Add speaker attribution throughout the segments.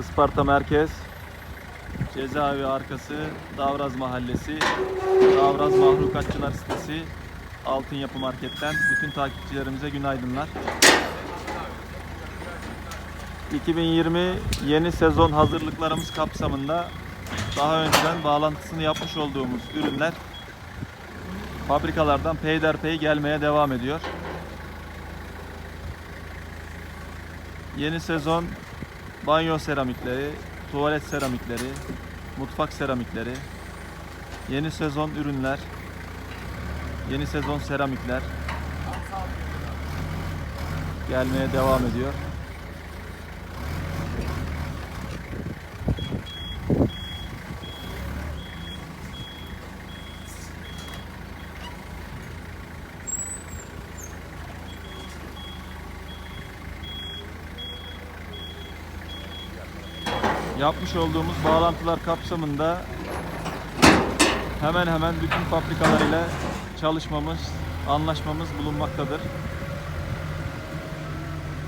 Speaker 1: Isparta Merkez, Cezaevi arkası, Davraz Mahallesi, Davraz Mahlukatçılar sitesi, Altın Yapı Market'ten bütün takipçilerimize günaydınlar. 2020 yeni sezon hazırlıklarımız kapsamında daha önceden bağlantısını yapmış olduğumuz ürünler fabrikalardan peyderpey gelmeye devam ediyor. Yeni sezon banyo seramikleri, tuvalet seramikleri, mutfak seramikleri, yeni sezon ürünler, yeni sezon seramikler gelmeye devam ediyor. Yapmış olduğumuz bağlantılar kapsamında hemen hemen bütün fabrikalar ile çalışmamız, anlaşmamız bulunmaktadır.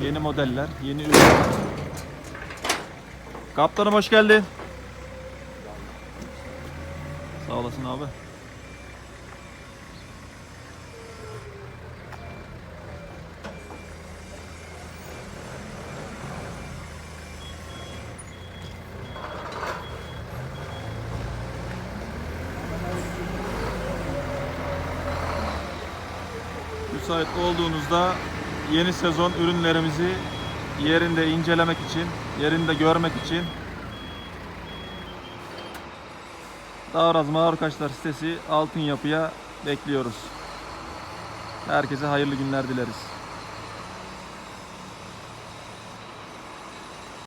Speaker 1: Yeni modeller, yeni ürünler. Kaptanım hoş geldin. Sağ olasın abi. Müsait olduğunuzda yeni sezon ürünlerimizi yerinde incelemek için, yerinde görmek için Davraz Mağarkaşlar sitesi Altın Yapı'ya bekliyoruz. Herkese hayırlı günler dileriz.